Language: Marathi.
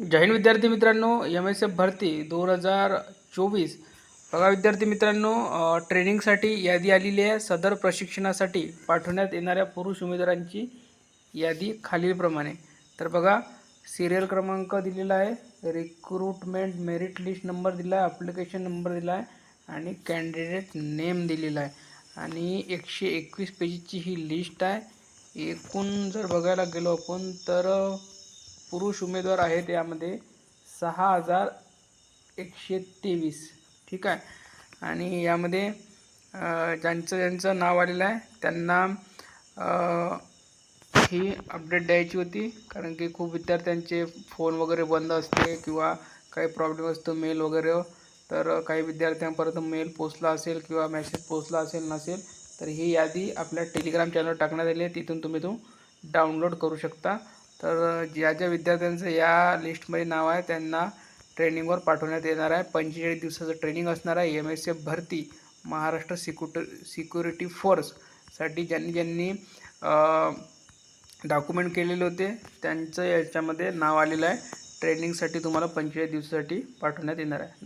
जय हिंद विद्यार्थी मित्रांनो एम एस एफ भरती दोन हजार चोवीस. बघा विद्यार्थी मित्रांनो ट्रेनिंगसाठी यादी आलेली आहे. सदर प्रशिक्षणासाठी पाठवण्यात येणाऱ्या पुरुष उमेदवारांची यादी खालीलप्रमाणे. तर बघा सिरियल क्रमांक दिलेला आहे. रिक्रुटमेंट मेरिट लिस्ट नंबर दिला आहे ॲप्लिकेशन नंबर दिला आहे आणि कॅन्डिडेट नेम दिलेला आहे. आणि एकशे एकवीस पेजची ही लिस्ट आहे. एकूण जर बघायला गेलो आपण तर पुरुष उमेदवार आहेत यामध्ये सहा हजार एकशे तेवीस. ठीक आहे? आणि यामध्ये ज्यांचं ज्यांचं नाव आलेलं आहे त्यांना ही अपडेट द्यायची होती. कारण की खूप विद्यार्थ्यांचे फोन वगैरे बंद असते किंवा काही प्रॉब्लेम असतो मेल वगैरे. तर काही विद्यार्थ्यांपर्यंत मेल पोचला असेल किंवा मेसेज पोचला असेल नसेल तर ही यादी आपल्या टेलिग्राम चॅनलवर टाकण्यात आली आहे. तिथून तुम्ही तो डाउनलोड करू शकता. तर ज्या ज्या विद्यार्थ्यांचं या लिस्टमध्ये नाव आहे त्यांना ट्रेनिंगवर पाठवण्यात येणार आहे. पंचेचाळीस दिवसाचं ट्रेनिंग असणार आहे. एम एस एफ भरती महाराष्ट्र सिक्युट सिक्युरिटी फोर्ससाठी. ज्यांनी ज्यांनी डॉक्युमेंट केलेले होते त्यांचं याच्यामध्ये नाव आलेलं आहे. ट्रेनिंगसाठी तुम्हाला पंचेचाळीस दिवसासाठी पाठवण्यात येणार आहे.